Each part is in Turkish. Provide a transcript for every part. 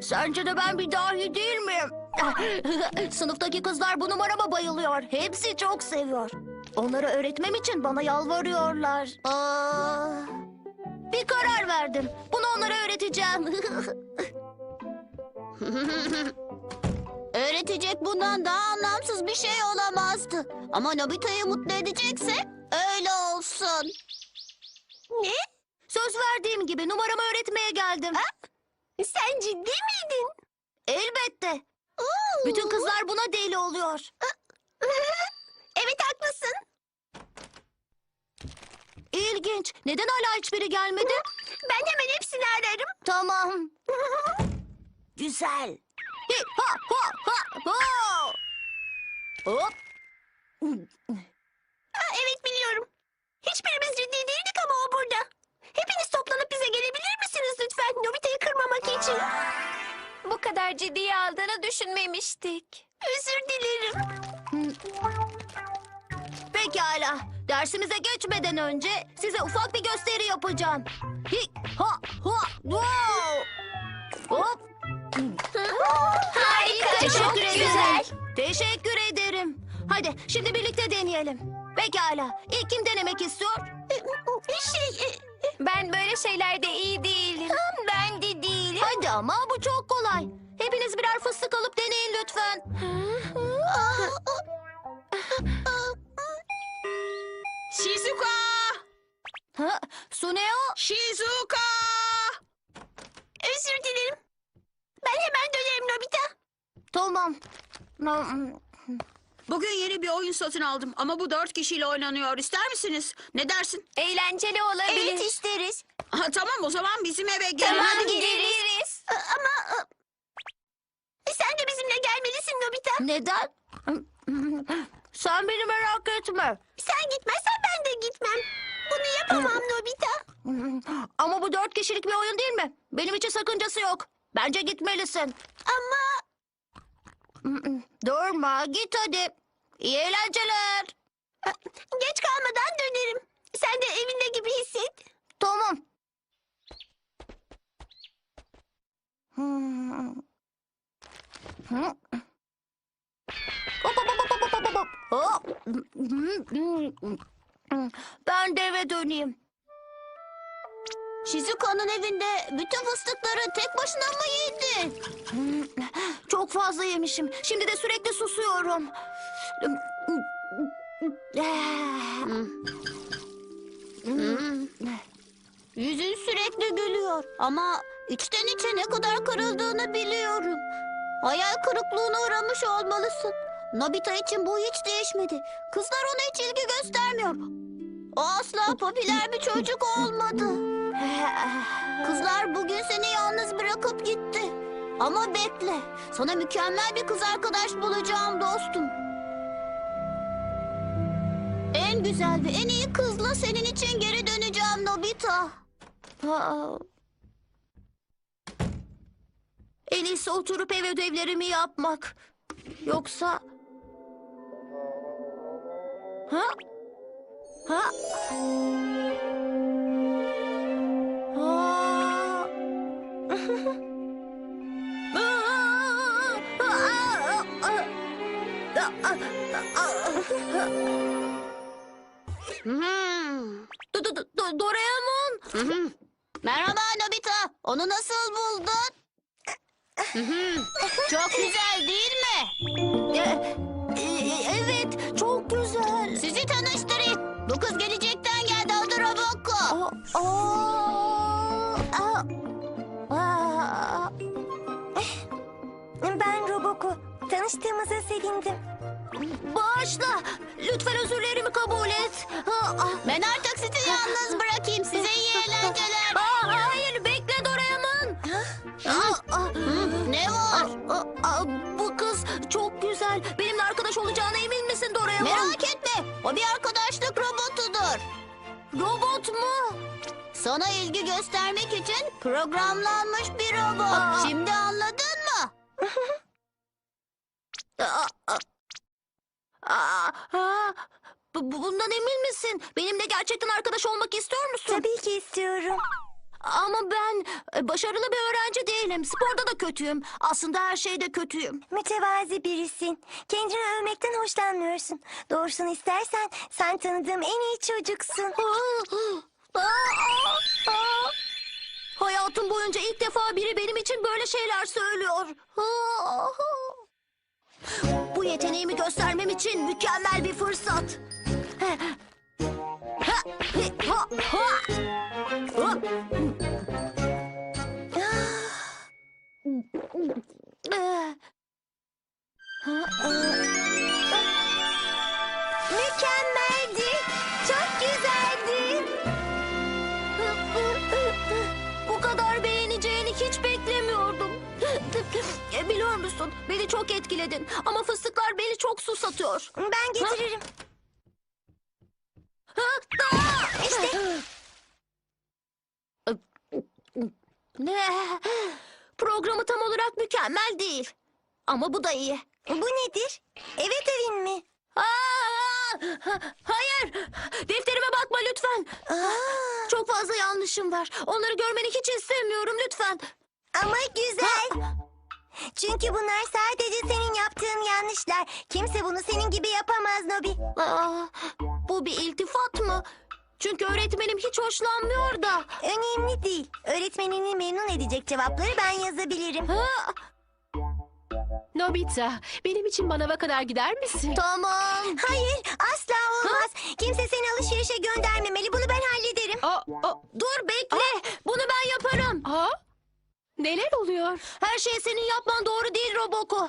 Sence de ben bir dahi değil miyim? Sınıftaki kızlar bu numarama bayılıyor. Hepsi çok seviyor. Onlara öğretmem için bana yalvarıyorlar. Aa, bir karar verdim. Bunu onlara öğreteceğim. Öğretecek bundan daha anlamsız bir şey olamazdı. Ama Nobita'yı mutlu edecekse öyle olsun. ne? Söz verdiğim gibi numaramı öğretmeye geldim. Sen ciddi miydin? Elbette. Bütün kızlar buna deli oluyor. Evet haklısın. İlginç. Neden hala hiçbiri gelmedi? Ben hemen hepsini ararım. Tamam. Güzel. Hi, ha, ha, ha. Hop. Ha, evet biliyorum. Hiçbirimiz ciddi değildik ama o burada. Hepiniz toplanıp bize gelebilir misiniz lütfen Nobita'yı kırmamak için? Bu kadar ciddiye aldığını düşünmemiştik. Özür dilerim. Pekala. Dersimize geçmeden önce size ufak bir gösteri yapacağım. Hi, ha, ha, wow. Teşekkür çok ederim. güzel. Teşekkür ederim. Hadi şimdi birlikte deneyelim. Pekala. İlk kim denemek istiyor? Şey, e, Ben böyle şeylerde iyi değilim. ben de değilim. Hadi ama bu çok kolay. Hepiniz birer fıstık alıp deneyin lütfen. Shizuka! Ha, Suneo, Shizuka! Özür dilerim. Ben hemen dönerim Nobita. Tamam. Bugün yeni bir oyun satın aldım ama bu dört kişiyle oynanıyor. İster misiniz? Ne dersin? Eğlenceli olabilir. Evet isteriz. Ha, tamam o zaman bizim eve gelin. Tamam Hadi. gideriz. Ama e, sen de bizimle gelmelisin Nobita. Neden? Sen beni merak etme. Sen gitmezsen ben de gitmem. Bunu yapamam Nobita. Ama bu dört kişilik bir oyun değil mi? Benim için sakıncası yok. Bence gitmelisin. Ama Durma, git hadi. İyi eğlenceler. geç kalmadan dönerim. Sen de evinde gibi hisset. Tamam. Hmm. Hı? Hop, hop, hop, hop, hop, hop, hop. Hop. Ben de eve döneyim. Shizuka'nın evinde bütün fıstıkları tek başına mı yedi? Çok fazla yemişim. Şimdi de sürekli susuyorum. Yüzün sürekli gülüyor ama içten içe ne kadar kırıldığını biliyorum. Hayal kırıklığına uğramış olmalısın. Nobita için bu hiç değişmedi. Kızlar ona hiç ilgi göstermiyor. O asla popüler bir çocuk olmadı. Kızlar bugün seni yalnız bırakıp gitti. Ama bekle. Sana mükemmel bir kız arkadaş bulacağım dostum. En güzel ve en iyi kızla senin için geri döneceğim Nobita. Aa. En iyisi oturup ev ödevlerimi yapmak. Yoksa... Ha? Ha? Aa. Hmm. Do- do- do- Doraemon. Hı hı. Merhaba Nobita. Onu nasıl buldun? Hı. Çok güzel değil mi? E- e- evet, çok güzel. Sizi tanıştırayım. Bu kız gelecekten geldi adı Roboko. Aa, aa, aa, aa. Ben Roboko. Tanıştığımıza sevindim. Bağışla. Lütfen özürlerimi kabul et. Ben artık sizi yalnız bırakayım. Size iyi eğlenceler. Aa, hayır, bekle Doraemon. Aa, aa. Hı, ne var? Aa, aa, bu kız çok güzel. Benimle arkadaş olacağına emin misin Doraemon? Merak etme. O bir arkadaşlık robotudur. Robot mu? Sana ilgi göstermek için programlanmış bir robot. Aa. Şimdi anladın mı? Aa, aa. Aa, aa. Bu, bu- bundan emin misin? Benimle gerçekten arkadaş olmak istiyor musun? Tabii ki istiyorum. Ama ben e, başarılı bir öğrenci değilim. Sporda da kötüyüm. Aslında her şeyde kötüyüm. Mütevazi birisin. Kendini övmekten hoşlanmıyorsun. Doğrusunu istersen sen tanıdığım en iyi çocuksun. Aa, aa, aa. Hayatım boyunca ilk defa biri benim için böyle şeyler söylüyor. Aa. Yeteneğimi göstermem için mükemmel bir fırsat. Ha, ha, ha. Ha. Musun? Beni çok etkiledin. Ama fıstıklar beni çok susatıyor. Ben getiririm. İşte. Ne? Programı tam olarak mükemmel değil. Ama bu da iyi. Bu nedir? Evet evin mi? Aa, hayır. Defterime bakma lütfen. Aa, Çok fazla yanlışım var. Onları görmeni hiç istemiyorum lütfen. ama güzel. Çünkü bunlar sadece senin yaptığın yanlışlar. Kimse bunu senin gibi yapamaz Nobi. Aa, bu bir iltifat mı? Çünkü öğretmenim hiç hoşlanmıyor da. Önemli değil. Öğretmenini memnun edecek cevapları ben yazabilirim. Ha, Nobita, benim için manava kadar gider misin? tamam. Hayır, asla olmaz. Kimse seni alışverişe göndermemeli. Bunu ben hallederim. Aa, aa, Dur bekle. Bunu ben yaparım. aa, neler oluyor? Her şey senin yapman doğru değil Roboko.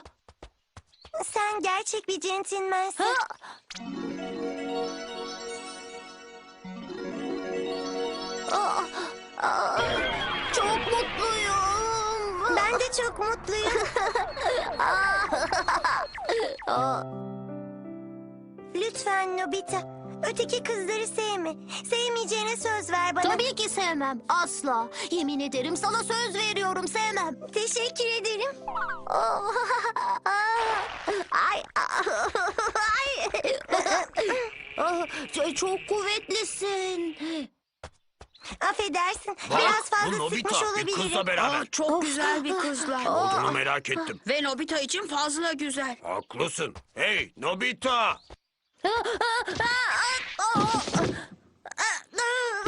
Sen gerçek bir centilmensin. Ha? Aa, aa, çok mutluyum. Ben de çok mutluyum. Aa, Lütfen Nobita. Öteki kızları sevme. Sevmeyeceğine söz ver bana. Tabii ki sevmem. Asla. Yemin ederim sana söz veriyorum sevmem. Teşekkür ederim. Ay, ay. Ah, ç- Çok kuvvetlisin. Affedersin. Bak, Biraz bu fazla Nobita, sıkmış bir kızla olabilirim. beraber. Aa, çok güzel bir kızlar. Olduğunu merak ettim. Ve Nobita için fazla güzel. Haklısın. Hey Nobita.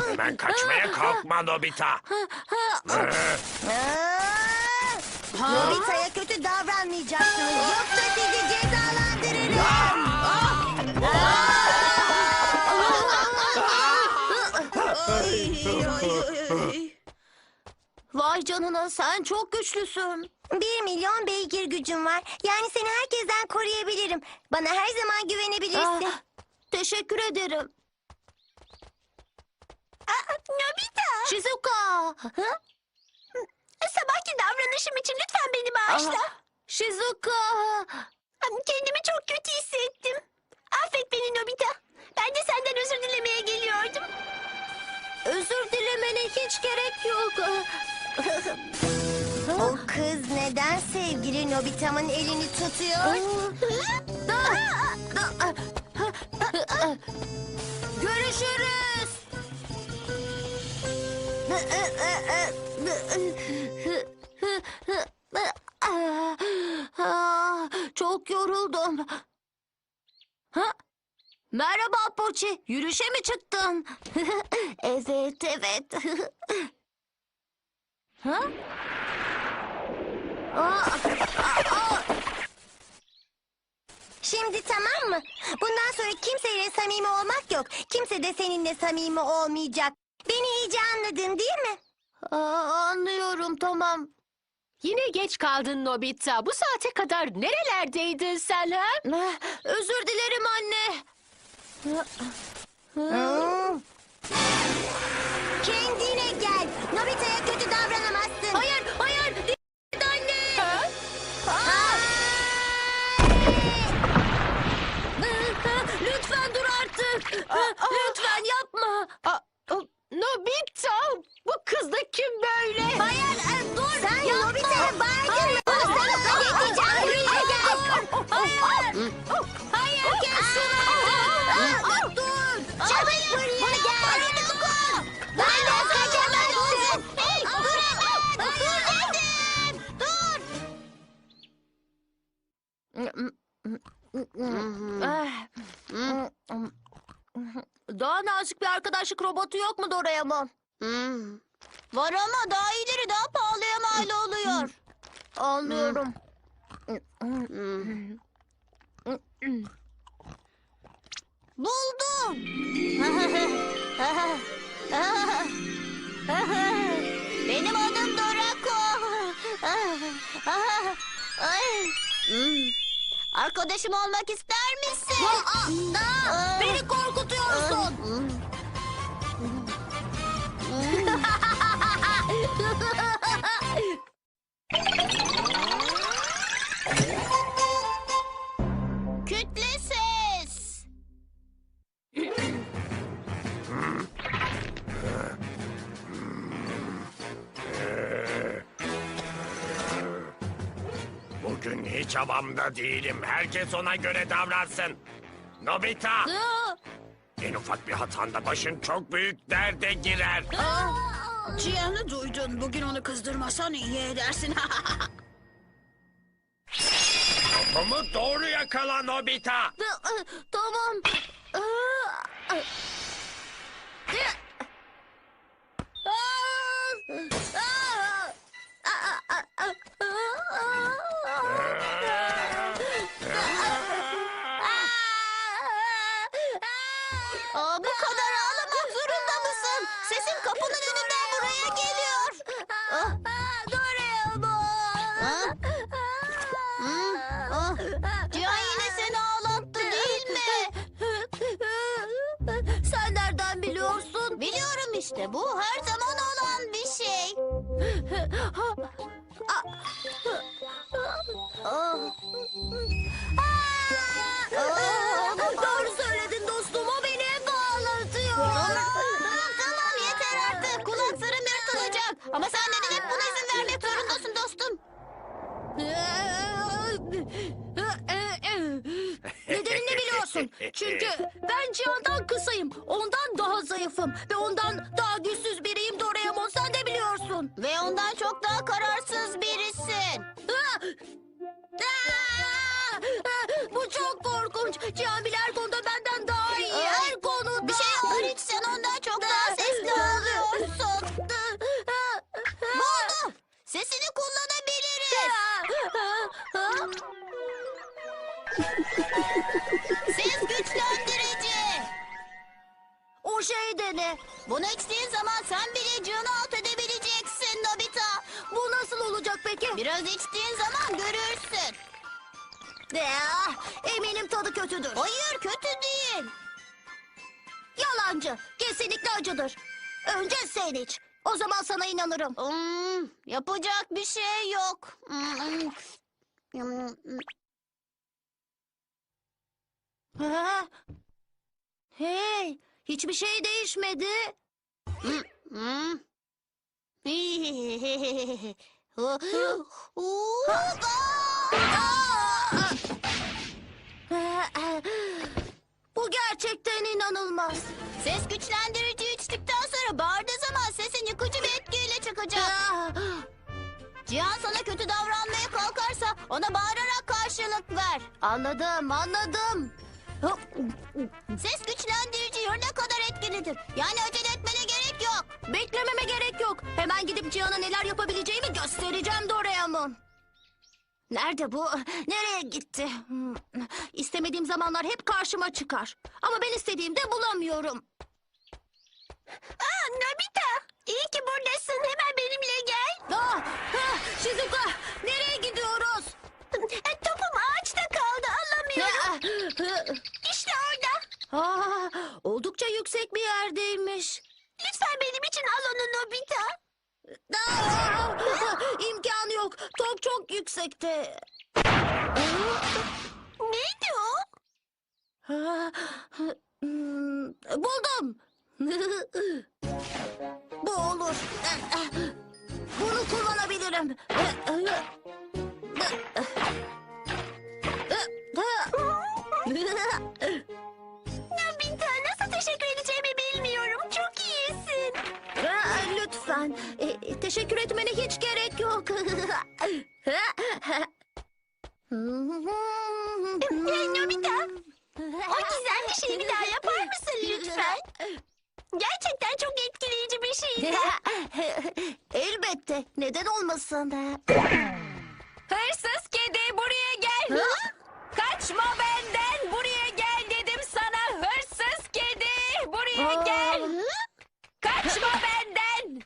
Hemen kaçmaya kalkma Nobita. Nobita'ya kötü davranmayacaksınız. Yoksa sizi cezalandırırım. Ay, ay, ay. Vay canına sen çok güçlüsün. Bir milyon beygir gücüm var. Yani seni herkesten koruyabilirim. Bana her zaman güvenebilirsin. Ah, teşekkür ederim. Nobita. Shizuka. Ha? Sabahki davranışım için lütfen beni bağışla. Shizuka. Kendimi çok kötü hissettim. Affet beni Nobita. Ben de senden özür dilemeye geliyordum. Özür dilemene hiç gerek yok. O kız neden sevgili Nobita'mın elini tutuyor? Görüşürüz. Çok yoruldum. Ha? Merhaba Poçi. Yürüyüşe mi çıktın? evet, evet. ha? Aa, aa, Şimdi tamam mı? Bundan sonra kimseyle samimi olmak yok. Kimse de seninle samimi olmayacak. Beni iyice anladın değil mi? aa, anlıyorum tamam. Yine geç kaldın Nobita. Bu saate kadar nerelerdeydin sen ha? Ah, Özür dilerim anne. Kendine gel. Nobita'ya kötü davranamazsın. Bulaşık robotu yok mu Doraemon? Hmm. Var ama daha iyileri daha pahalıya mal oluyor. Anlıyorum. Buldum. Benim adım Dorako. Ay. Arkadaşım olmak ister misin? Aa. Beni korkutuyorsun. Havamda değilim. Herkes ona göre davransın. Nobita, Aa, en ufak bir hatanda başın çok büyük derde girer. Cihan'ı duydun. Bugün onu kızdırmasan iyi edersin. Topumu doğru yakala Nobita. Tamam. Ama sen neden hep buna izin vermek zorundasın dostum? Nedenini biliyorsun. Çünkü ben Cihan'dan kısayım. Ondan daha zayıfım. Ve ondan daha güçsüz biriyim Doraemon. Sen de biliyorsun. Ve ondan çok daha kararsız birisin. Bu çok korkunç. Cihan bile her konuda benden daha iyi. Her konuda. Bir şey hariç sen ondan çok daha Ses güçlendirici. O şey de ne? Bunu içtiğin zaman sen bile canı alt edebileceksin Nobita. Bu nasıl olacak peki? Biraz içtiğin zaman görürsün. Ah, eminim tadı kötüdür. Hayır kötü değil. Yalancı. Kesinlikle acıdır. Önce sen iç. O zaman sana inanırım. Hmm, yapacak bir şey yok. Hmm, hmm. Ha? Hey, hiçbir şey değişmedi. Bu gerçekten inanılmaz. Ses güçlendirici içtikten sonra bağırdığı zaman sesin yıkıcı bir etkiyle çıkacak. Ah, Cihan sana kötü davranmaya kalkarsa ona bağırarak karşılık ver. Anladım, anladım. Ses güçlendirici ne kadar etkilidir. Yani acele etmene gerek yok. Beklememe gerek yok. Hemen gidip Cihan'a neler yapabileceğimi göstereceğim Doraemon. Nerede bu? Nereye gitti? Hmm, İstemediğim zamanlar hep karşıma çıkar. Ama ben istediğimde bulamıyorum. Aa, Nobita, iyi ki buradasın. Lütfen. E, teşekkür etmene hiç gerek yok. Nobita, o gizemli şeyi bir daha yapar mısın lütfen? Gerçekten Gerçekten çok etkileyici bir şeydi. Elbette. Neden olmasın? Hırsız kedi buraya gel. Kaçma benden. Buraya gel dedim sana. Hırsız kedi buraya gel. Kaçma benden.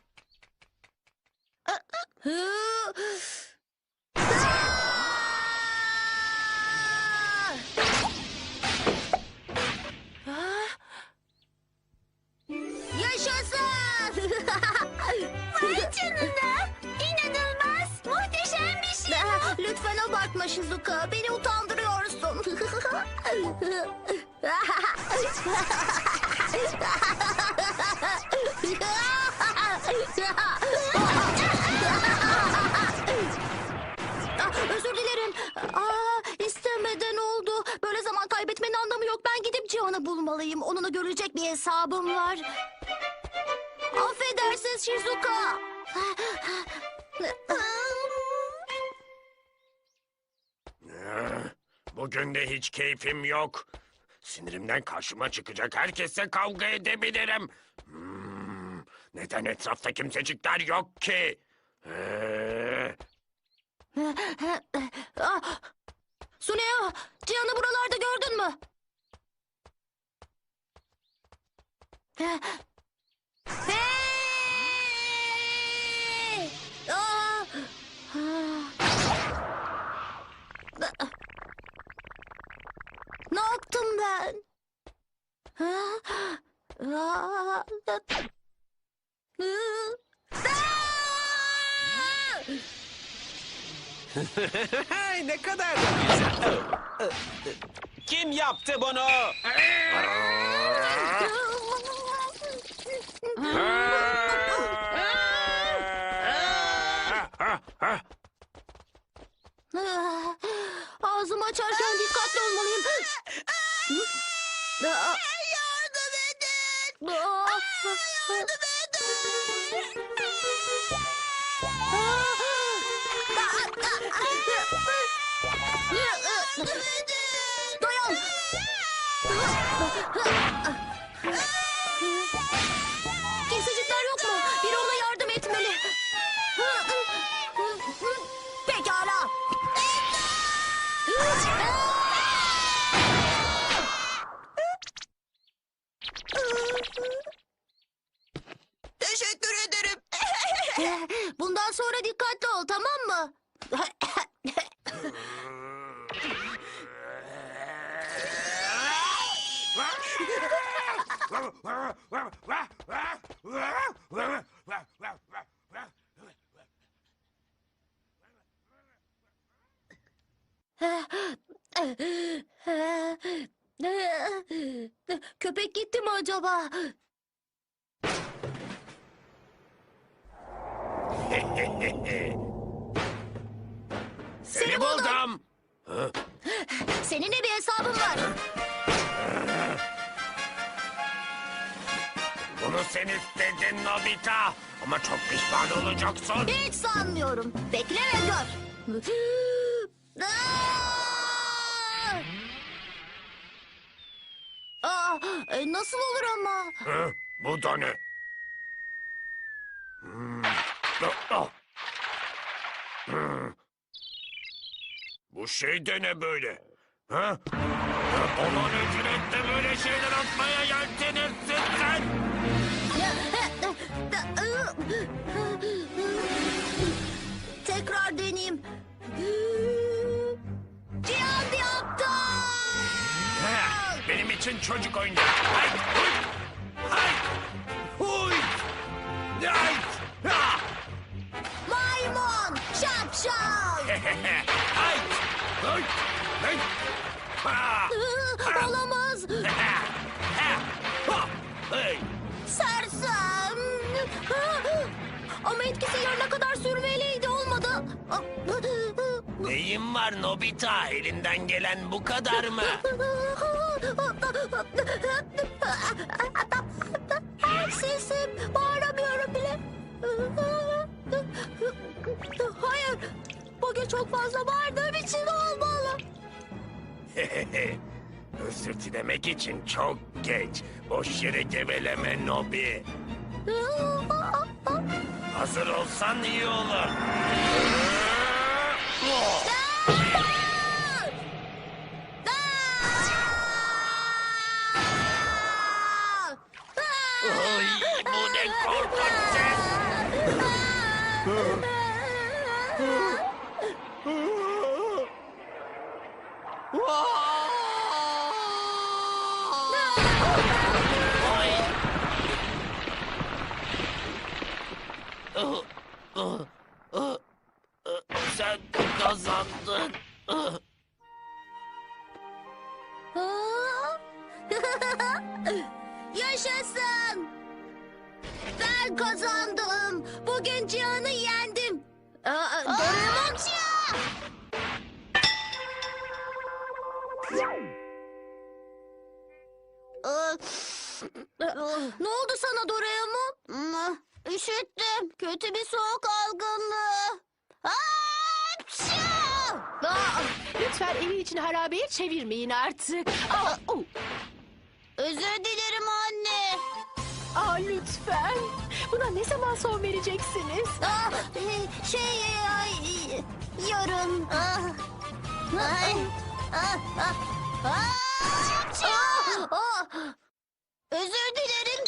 Yaşasın! Vay canına! İnanılmaz! Muhteşem bir şey bu! Lütfen abartma Shizuka. Beni utandırıyorsun. hesabım var. Affedersin Shizuka. Bugün de hiç keyfim yok. Sinirimden karşıma çıkacak herkesle kavga edebilirim. Hmm, neden etrafta kimsecikler yok ki? Ee, Ah, Suneo, Cihan'ı buralarda gördün mü? Hey! Ah! Ah! Ne yaptım ben? Ah! Ah! Ah! ne kadar da güzel. Kim yaptı bunu? Ah! Köpek gitti mi acaba? Seni buldum. Seninle bir hesabım var. Bunu sen istedin Nobita. Ama çok pişman olacaksın. Hiç sanmıyorum. Bekle ve gör. E, nasıl olur ama? Hı? Bu da ne? Hmm. Ah, ah. Hmm. Bu şey de ne böyle? Ha? Olan ücretle böyle şeyler atmaya yeltenirsin sen. Tekrar deneyeyim. İçin çocuk oyuncağı. Hay, huy, hay, huy, hay, ha, Maymun şapşal. hay, huy, hay, ha, Olamaz. Sersem. Ama etkisi yarına kadar sürmeliydi olmadı. Neyin var Nobita? Elinden gelen bu kadar mı? Sesim bağıramıyorum bile. Hayır. Bugün çok fazla bağırdığım için olmalı. Özür dilemek için çok geç. Boş yere geveleme Nobi. Hazır olsan iyi olur. Ay, bu ne ne oldu sana Doraemon? Hmm, Üşüttüm. Kötü bir soğuk algınlığı. Aa, Lütfen evin için harabeye çevirmeyin artık. Aa, oh. Özür dilerim anne. Aa, lütfen. Buna ne zaman son vereceksiniz? aa, e, şey ay, yarın. Ah. Ay. Özür dilerim